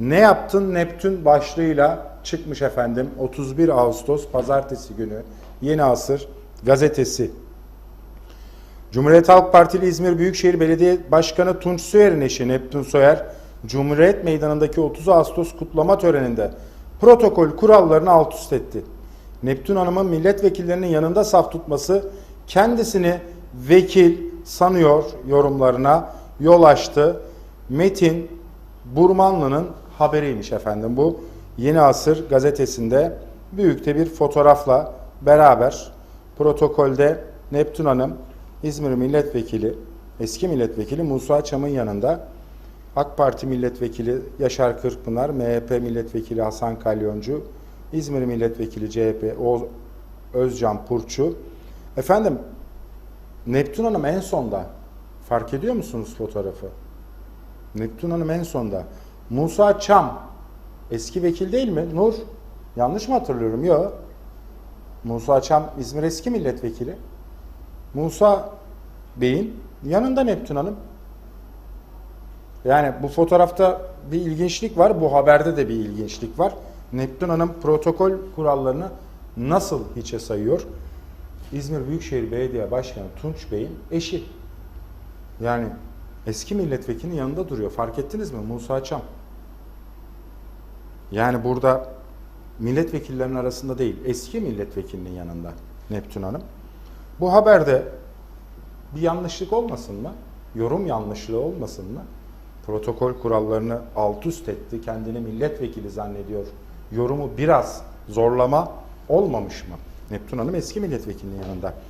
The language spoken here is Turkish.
Ne yaptın Neptün başlığıyla çıkmış efendim 31 Ağustos pazartesi günü Yeni Asır gazetesi. Cumhuriyet Halk Partili İzmir Büyükşehir Belediye Başkanı Tunç Soyer'in eşi Neptün Soyer, Cumhuriyet Meydanı'ndaki 30 Ağustos kutlama töreninde protokol kurallarını alt üst etti. Neptün Hanım'ın milletvekillerinin yanında saf tutması kendisini vekil sanıyor yorumlarına yol açtı. Metin Burmanlı'nın haberiymiş efendim bu. Yeni Asır gazetesinde büyükte bir fotoğrafla beraber protokolde Neptün Hanım İzmir Milletvekili, eski milletvekili Musa Çam'ın yanında AK Parti milletvekili Yaşar Kırkpınar, MHP milletvekili Hasan Kalyoncu, İzmir milletvekili CHP O- Özcan Purçu. Efendim Neptün Hanım en sonda. Fark ediyor musunuz fotoğrafı? Neptün Hanım en sonda. Musa Çam eski vekil değil mi? Nur yanlış mı hatırlıyorum? Yok. Musa Çam İzmir eski milletvekili. Musa Bey'in yanında Neptün Hanım. Yani bu fotoğrafta bir ilginçlik var, bu haberde de bir ilginçlik var. Neptün Hanım protokol kurallarını nasıl hiçe sayıyor? İzmir Büyükşehir Belediye Başkanı Tunç Bey'in eşi. Yani eski milletvekilinin yanında duruyor. Fark ettiniz mi? Musa Çam. Yani burada milletvekillerinin arasında değil, eski milletvekilinin yanında Neptün Hanım. Bu haberde bir yanlışlık olmasın mı? Yorum yanlışlığı olmasın mı? Protokol kurallarını alt üst etti, kendini milletvekili zannediyor. Yorumu biraz zorlama olmamış mı? Neptün Hanım eski milletvekilinin yanında.